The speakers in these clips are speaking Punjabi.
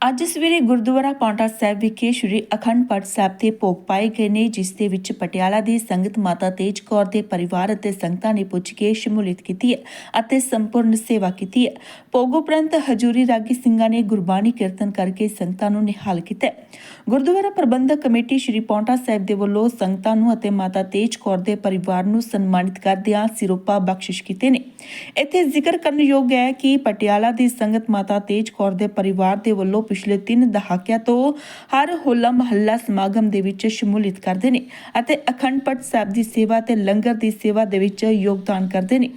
ਅੱਜ ਸਵੇਰੇ ਗੁਰਦੁਆਰਾ ਪੌਂਟਾ ਸਾਹਿਬ ਵਿਖੇ ਸ੍ਰੀ ਅਖੰਡ ਪਾਠ ਸਾਹਿਬ ਤੇ ਭੋਗ ਪਾਏ ਗਏ ਨੇ, ਜਿਸ ਦੇ ਵਿੱਚ ਪਟਿਆਲਾ ਦੀ ਸੰਗਤ ਮਾਤਾ ਤੇਜ ਕੌਰ ਦੇ ਪਰਿਵਾਰ ਅਤੇ ਸੰਗਤਾਂ ਨੇ ਪੁੱਜ ਕੇ ਸ਼ਮੂਲੀਅਤ ਕੀਤੀ ਹੈ ਅਤੇ ਸੰਪੂਰਨ ਸੇਵਾ ਕੀਤੀ ਹੈ। ਭੋਗ ਉਪਰੰਤ ਹਜੂਰੀ ਰਾਗੀ ਸਿੰਘਾਂ ਨੇ ਗੁਰਬਾਣੀ ਕੀਰਤਨ ਕਰਕੇ ਸੰਗਤਾਂ ਨੂੰ ਨਿਹਾਲ ਕੀਤਾ ਗੁਰਦੁਆਰਾ ਪ੍ਰਬੰਧਕ ਕਮੇਟੀ ਸ੍ਰੀ ਪੌਂਟਾ ਸਾਹਿਬ ਦੇ ਵੱਲੋਂ ਸੰਗਤਾਂ ਨੂੰ ਅਤੇ ਮਾਤਾ ਤੇਜ ਕੌਰ ਦੇ ਪਰਿਵਾਰ ਨੂੰ ਸਨਮਾਨਿਤ ਕਰਦਿਆਂ ਸਿਰੋਪਾ ਬਖਸ਼ਿਸ਼ ਕੀਤੇ ਨੇ। ਇੱਥੇ ਜ਼ਿਕਰ ਕਰਨ ਯੋਗ ਹੈ ਕਿ ਪਟਿਆਲਾ ਦੀ ਸੰਗਤ ਮਾਤਾ ਤੇਜ ਕੌਰ ਦੇ ਪਰਿਵਾਰ ਦੇ ਵੱਲੋਂ ਪਿਛਲੇ 3 ਦਹਾਕਿਆਂ ਤੋਂ ਹਰ ਹੋਲਾ ਮਹੱਲਾ ਸਮਾਗਮ ਦੇ ਵਿੱਚ ਸ਼ਮੂਲੀਅਤ ਕਰਦੇ ਨੇ ਅਤੇ ਅਖੰਡ ਪਾਠ ਸਾਹਿਬ ਦੀ ਸੇਵਾ ਤੇ ਲੰਗਰ ਦੀ ਸੇਵਾ ਦੇ ਵਿੱਚ ਯੋਗਦਾਨ ਕਰਦੇ ਨੇ।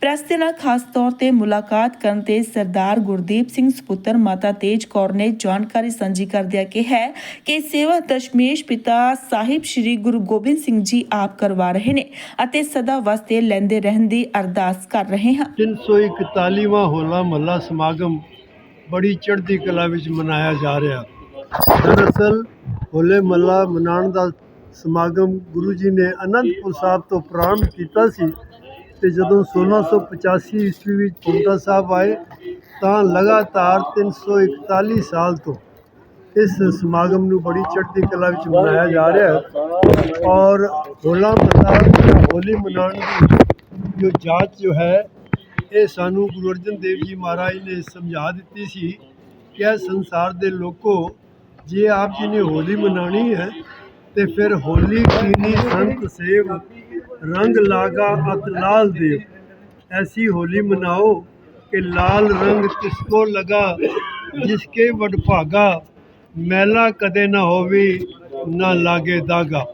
ਪ੍ਰੈਸ ਦੇ ਨਾਲ ਖਾਸ ਤੌਰ ਤੇ ਮੁਲਾਕਾਤ ਕਰਨ ਤੇ ਸਰਦਾਰ ਗੁਰਦੀਪ ਸਿੰਘ ਸਪੁੱਤਰ, ਮਾਤਾ ਤੇਜ ਕੌਰ ਨੇ ਜਾਣਕਾਰੀ ਸਾਂਝੀ ਕਰਦਿਆਂ ਕਿਹਾ ਕਿ ਸੇਵਾ ਦਸ਼ਮੇਸ਼ ਪਿਤਾ ਸਾਹਿਬ ਸ੍ਰੀ ਗੁਰੂ ਗੋਬਿੰਦ ਸਿੰਘ ਜੀ ਆਪ ਕਰਵਾ ਰਹੇ ਨੇ ਅਤੇ ਸਦਾ ਵਾਸਤੇ ਲੈਂਦੇ ਰਹਿਣ ਦੀ ਅਰਦਾਸ ਕਰ ਰਹੇ ਹਾਂ। 341ਵਾਂ ਹੋਲਾ ਮਹੱਲਾ ਸਮਾਗਮ ਬੜੀ ਚੜ੍ਹਦੀ ਕਲਾ ਵਿੱਚ ਮਨਾਇਆ ਜਾ ਰਿਹਾ। ਦਰਅਸਲ ਹੋਲੇ ਮਹੱਲਾ ਮਨਾਉਣ ਦਾ ਸਮਾਗਮ ਗੁਰੂ ਜੀ ਨੇ ਅਨੰਦਪੁਰ ਸਾਹਿਬ ਤੋਂ ਪ੍ਰਾਰੰਭ ਕੀਤਾ ਸੀ ਤੇ ਜਦੋਂ 1685 ਈਸਵੀ ਵਿੱਚ ਪੌਂਟਾ ਸਾਹਿਬ ਆਏ ਤਾਂ ਲਗਾਤਾਰ 341 ਸਾਲ ਤੋਂ ਇਸ ਸਮਾਗਮ ਨੂੰ ਬੜੀ ਚੜ੍ਹਦੀ ਕਲਾ ਵਿੱਚ ਮਨਾਇਆ ਜਾ ਰਿਹਾ ਹੈ। ਔਰ ਹੋਲਾ ਮਹੱਲਾ ਹੋਲੀ ਮਨਾਉਣ ਦੀ ਜੋ ਜਾਂਚ ਜੋ ਹੈ ਇਹ ਸਾਨੂੰ ਗੁਰੂ ਅਰਜਨ ਦੇਵ ਜੀ ਮਹਾਰਾਜ ਨੇ ਸਮਝਾ ਦਿੱਤੀ ਸੀ ਕਿ ਇਹ ਸੰਸਾਰ ਦੇ ਲੋਕੋ, ਜੇ ਆਪ ਜੀ ਨੇ ਹੋਲੀ ਮਨਾਣੀ ਹੈ, ਤੇ ਫਿਰ ਹੋਲੀ ਕੀਨੀ ਸੰਤ ਸੇਵ, ਰੰਗ ਲਾਗਾ ਅਤ ਲਾਲ ਦੇਵ। ਐਸੀ ਹੋਲੀ ਮਨਾਓ ਕਿ ਲਾਲ ਰੰਗ ਕਿਸ ਕੋ ਲਗਾ, ਜਿਸ ਕੇ ਵਡਭਾਗਾ ਮੈਲਾ ਕਦੇ ਨਾ ਹੋਵੇ, ਨਾ ਲਾਗੇ ਦਾਗਾ।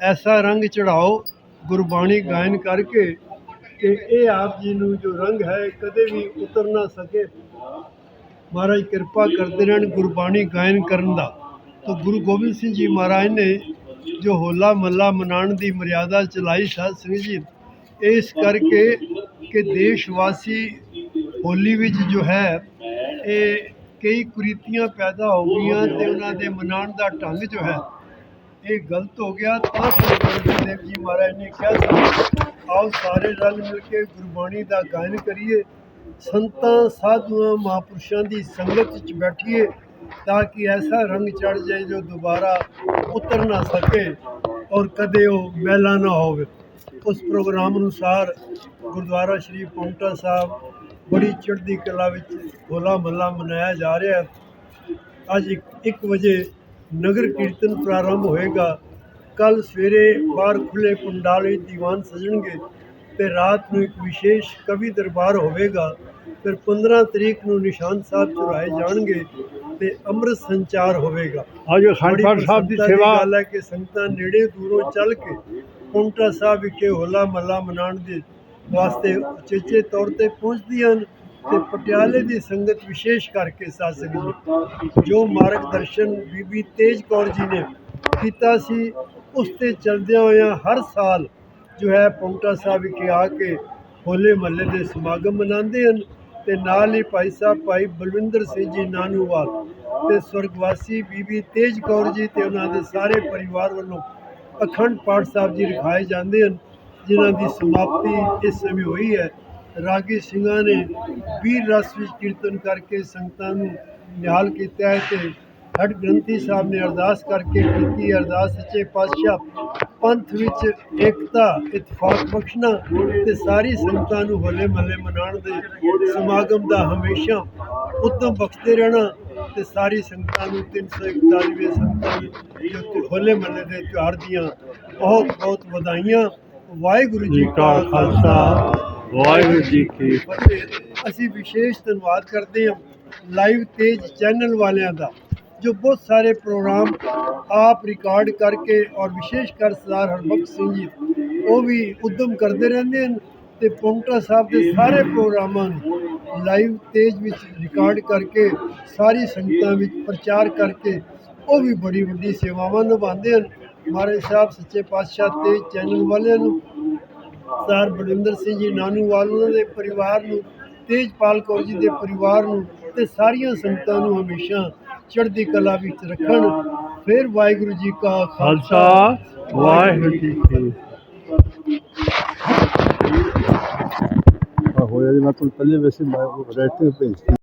ਐਸਾ ਰੰਗ ਚੜਾਓ, ਗੁਰਬਾਣੀ ਗਾਇਨ ਕਰਕੇ ਕਿ ਇਹ ਆਪ ਜੀ ਨੂੰ ਜੋ ਰੰਗ ਹੈ ਕਦੇ ਵੀ ਉਤਰ ਨਾ ਸਕੇ। ਮਹਾਰਾਜ ਕਿਰਪਾ ਕਰਦੇ ਰਹਿਣ, ਗੁਰਬਾਣੀ ਗਾਇਨ ਕਰਨ ਦਾ। ਤਾਂ ਗੁਰੂ ਗੋਬਿੰਦ ਸਿੰਘ ਜੀ ਮਹਾਰਾਜ ਨੇ ਜੋ ਹੋਲਾ ਮਹੱਲਾ ਮਨਾਉਣ ਦੀ ਮਰਿਆਦਾ ਚਲਾਈ ਸਾਧ ਸਿੰਘ ਜੀ, ਇਸ ਕਰਕੇ ਕਿ ਦੇਸ਼ ਵਾਸੀ ਹੋਲੀ ਵਿੱਚ ਜੋ ਹੈ, ਇਹ ਕਈ ਕੁਰੀਤੀਆਂ ਪੈਦਾ ਹੋ ਗਈਆਂ ਤੇ ਉਹਨਾਂ ਦੇ ਮਨਾਉਣ ਦਾ ਢੰਗ ਜੋ ਹੈ ਇਹ ਗਲਤ ਹੋ ਗਿਆ ਤਾਂ ਸ਼੍ਰੀ ਗੁਰੂ ਦੇਵ ਜੀ ਮਹਾਰਾਜ ਨੇ ਕਿਹਾ ਸੀ, ਆਓ ਸਾਰੇ ਰਲ ਮਿਲ ਕੇ ਗੁਰਬਾਣੀ ਦਾ ਗਾਇਨ ਕਰੀਏ, ਸੰਤਾਂ, ਸਾਧੂਆਂ, ਮਹਾਂਪੁਰਸ਼ਾਂ ਦੀ ਸੰਗਤ ਵਿੱਚ ਬੈਠੀਏ ਤਾਂ ਕਿ ਐਸਾ ਰੰਗ ਚੜ ਜਾਏ ਜੋ ਦੁਬਾਰਾ ਉਤਰ ਨਾ ਸਕੇ ਔਰ ਕਦੇ ਉਹ ਮੈਲਾ ਨਾ ਹੋਵੇ। ਉਸ ਪ੍ਰੋਗਰਾਮ ਅਨੁਸਾਰ ਗੁਰਦੁਆਰਾ ਸ਼੍ਰੀ ਪੌਂਟਾ ਸਾਹਿਬ ਬੜੀ ਚੜ੍ਹਦੀ ਕਲਾ ਵਿੱਚ ਹੋਲਾ ਮਹੱਲਾ ਮਨਾਇਆ ਜਾ ਰਿਹਾ। ਹੈ ਅੱਜ 1 ਵਜੇ ਨਗਰ ਕੀਰਤਨ ਪ੍ਰਾਰੰਭ ਹੋਏਗਾ। ਕੱਲ ਸਵੇਰੇ ਬਾਹਰ ਖੁੱਲੇ ਪੰਡਾਲ ਵਿੱਚ ਦੀਵਾਨ ਸਜਣਗੇ ਤੇ ਰਾਤ ਨੂੰ ਇੱਕ ਵਿਸ਼ੇਸ਼ ਕਵੀ ਦਰਬਾਰ ਹੋਵੇਗਾ। ਫਿਰ 15 ਤਰੀਕ ਨੂੰ ਨਿਸ਼ਾਨ ਸਾਹਿਬ ਚੁਰਾਏ ਜਾਣਗੇ ਤੇ ਅੰਮ੍ਰਿਤ ਸੰਚਾਰ ਹੋਵੇਗਾ। ਅਖੰਡ ਪਾਠ ਸਾਹਿਬ ਦੀ ਸੇਵਾ। ਗੱਲ ਹੈ ਕਿ ਸੰਗਤਾਂ ਨੇੜੇ ਦੂਰੋਂ ਚੱਲ ਕੇ ਪੌਂਟਾ ਸਾਹਿਬ ਵਿਖੇ ਹੋਲਾ ਮਹੱਲਾ ਮਨਾਉਣ ਦੇ ਵਾਸਤੇ ਉਚੇਚੇ ਤੌਰ ਤੇ ਪਹੁੰਚਦੀਆਂ ਹਨ। ਤੇ ਪਟਿਆਲੇ ਦੀ ਸੰਗਤ ਵਿਸ਼ੇਸ਼ ਕਰਕੇ ਸਾਧ ਸੰਗਤ ਜੀ, ਜੋ ਮਾਰਗਦਰਸ਼ਨ ਬੀਬੀ ਤੇਜ ਕੌਰ ਜੀ ਨੇ ਕੀਤਾ ਸੀ, ਉਸ ਤੇ ਚਲਦਿਆਂ ਹੋਇਆਂ ਹਰ ਸਾਲ ਜੋ ਹੈ ਪੌਂਟਾ ਸਾਹਿਬ ਵਿਖੇ ਆ ਕੇ ਹੋਲੇ ਮਹੱਲੇ ਦੇ ਸਮਾਗਮ ਮਨਾਉਂਦੇ ਹਨ ਤੇ ਨਾਲ ਹੀ ਭਾਈ ਸਾਹਿਬ, ਭਾਈ ਬਲਵਿੰਦਰ ਸਿੰਘ ਜੀ ਨਾਨੂਵਾਲ ਤੇ ਸਵਰਗਵਾਸੀ ਬੀਬੀ ਤੇਜ ਕੌਰ ਜੀ ਤੇ ਉਹਨਾਂ ਦੇ ਸਾਰੇ ਪਰਿਵਾਰ ਵੱਲੋਂ ਅਖੰਡ ਪਾਠ ਸਾਹਿਬ ਜੀ ਰਖਾਏ ਜਾਂਦੇ ਹਨ, ਜਿਨ੍ਹਾਂ ਦੀ ਸਮਾਪਤੀ ਇਸ ਸਮੇਂ ਹੋਈ ਹੈ। ਰਾਗੀ ਸਿੰਘਾਂ ਨੇ ਵੀਰ ਰਸ ਵਿੱਚ ਕੀਰਤਨ ਕਰਕੇ ਸੰਗਤਾਂ ਨੂੰ ਨਿਹਾਲ ਕੀਤਾ ਹੈ ਤੇ ਹੜ ਗ੍ਰੰਥੀ ਸਾਹਿਬ ਨੇ ਅਰਦਾਸ ਕਰਕੇ ਕੀਤੀ। ਅਰਦਾਸ ਸੱਚੇ ਪਾਤਸ਼ਾਹ ਪੰਥ ਵਿੱਚ ਏਕਤਾ, ਇਤਫਾਕ ਬਖਸ਼ਣਾ ਤੇ ਸਾਰੀ ਸੰਗਤਾਂ ਨੂੰ ਹੋਲੇ ਮਹੱਲੇ ਮਨਾਉਣ ਦੇ ਸਮਾਗਮ ਦਾ ਹਮੇਸ਼ਾ ਉਤਮ ਬਖਸ਼ਦੇ ਰਹਿਣਾ ਤੇ ਸਾਰੀ ਸੰਗਤਾਂ ਨੂੰ 341ਵੇਂ ਸੰਗਤਾਂ ਨੂੰ ਜੋ ਹੋਲੇ ਮਹੱਲੇ ਦੇ ਤਿਉਹਾਰ ਦੀਆਂ ਬਹੁਤ ਬਹੁਤ ਵਧਾਈਆਂ। ਵਾਹਿਗੁਰੂ ਜੀ ਕਾ ਖਾਲਸਾ। ਵਾਹਿਗੁਰੂ ਜੀ ਕੀ ਫਤਿਹ ਅਸੀਂ ਵਿਸ਼ੇਸ਼ ਧੰਨਵਾਦ ਕਰਦੇ ਹਾਂ ਲਾਈਵ ਤੇਜ ਚੈਨਲ ਵਾਲਿਆਂ ਦਾ, ਜੋ ਬਹੁਤ ਸਾਰੇ ਪ੍ਰੋਗਰਾਮ ਆਪ ਰਿਕਾਰਡ ਕਰਕੇ ਔਰ ਵਿਸ਼ੇਸ਼ ਕਰ ਸਰਦਾਰ ਹਰਬਖਸ਼ ਸਿੰਘ ਜੀ, ਉਹ ਵੀ ਉਦਮ ਕਰਦੇ ਰਹਿੰਦੇ ਹਨ ਤੇ ਪੌਂਟਾ ਸਾਹਿਬ ਦੇ ਸਾਰੇ ਪ੍ਰੋਗਰਾਮਾਂ ਨੂੰ ਲਾਈਵ ਤੇਜ ਵਿੱਚ ਰਿਕਾਰਡ ਕਰਕੇ, ਸਾਰੀ ਸੰਗਤਾਂ ਵਿੱਚ ਪ੍ਰਚਾਰ ਕਰਕੇ, ਉਹ ਵੀ ਬੜੀ ਵੱਡੀ ਸੇਵਾਵਾਂ ਨਿਭਾਉਂਦੇ ਹਨ। ਮਹਾਰਾਜ ਸਾਹਿਬ, ਸੱਚੇ ਪਾਤਸ਼ਾਹ ਤੇ ਚੈਨਲ ਵਾਲਿਆਂ ਨੂੰ ਸਰ ਬਲਵਿੰਦਰ ਸਿੰਘ ਜੀ ਨਾਨੂਵਾਲ ਉਹਨਾਂ ਦੇ ਪਰਿਵਾਰ ਨੂੰ ਤੇਜਪਾਲ ਕੌਰ ਜੀ ਦੇ ਪਰਿਵਾਰ ਨੂੰ ਤੇ ਸਾਰੀਆਂ ਸੰਗਤਾਂ ਨੂੰ ਹਮੇਸ਼ਾ ਚੜ੍ਹਦੀ ਕਲਾ ਵਿੱਚ ਰੱਖਣ। ਫਿਰ ਵਾਹਿਗੁਰੂ ਜੀ ਕਾ ਖਾਲਸਾ। ਵਾਹਿਗੁਰੂ ਜੀ ਕੀ ਹੋਇਆ ਜੀ ਮੈਂ ਤੁਹਾਨੂੰ ਪਹਿਲੇ ਵੈਸੇ ਮੈਂ ਰਾਈਟਿੰਗ ਭੇਜਤੀ।